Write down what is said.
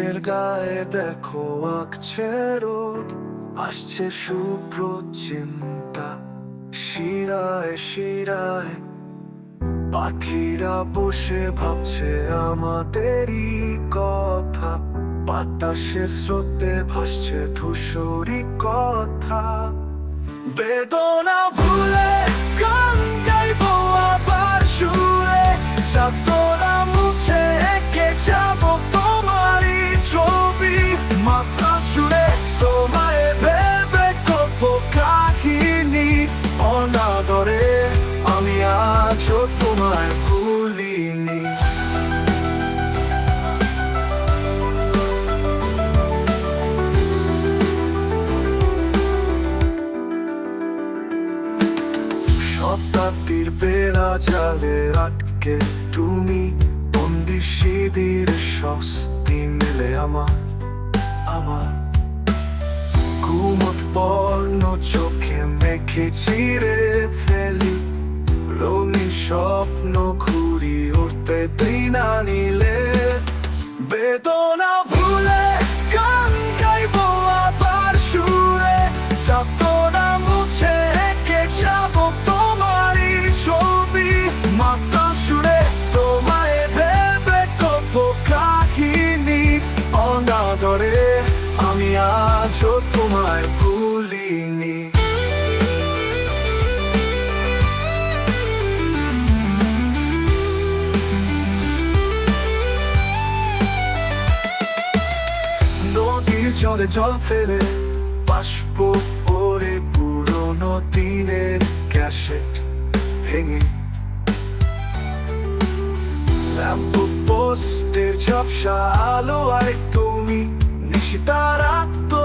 গায়ে দেখো আঁকছে রোদ, আসছে শুভ্র চিন্তা শিরায় শিরায় পাখিরা বসে ভাবছে আমাদেরই কথা। বাতাসে স্রোতে ভাসছে ধূসরি কথা। বেদনা ভুলে শতাব্দীর বেড়া জালে আটকে তুমি বন্দি সিঁড়ির স্বস্তি মেলে আমার আমার। ঘুমত বর্ণ চোখে মেখে চিরে ফেলি, রঙিন স্বপ্ন ঘুরি উঠতে দিনা নিলে বেদনা ভুলে জলে জল ফেলে বাষ্প পরে পুরোনো দিনের ক্যাসেট ভেঙে। পোস্টের ঝাপসা আলো, আর তুমি নিশিতারা তো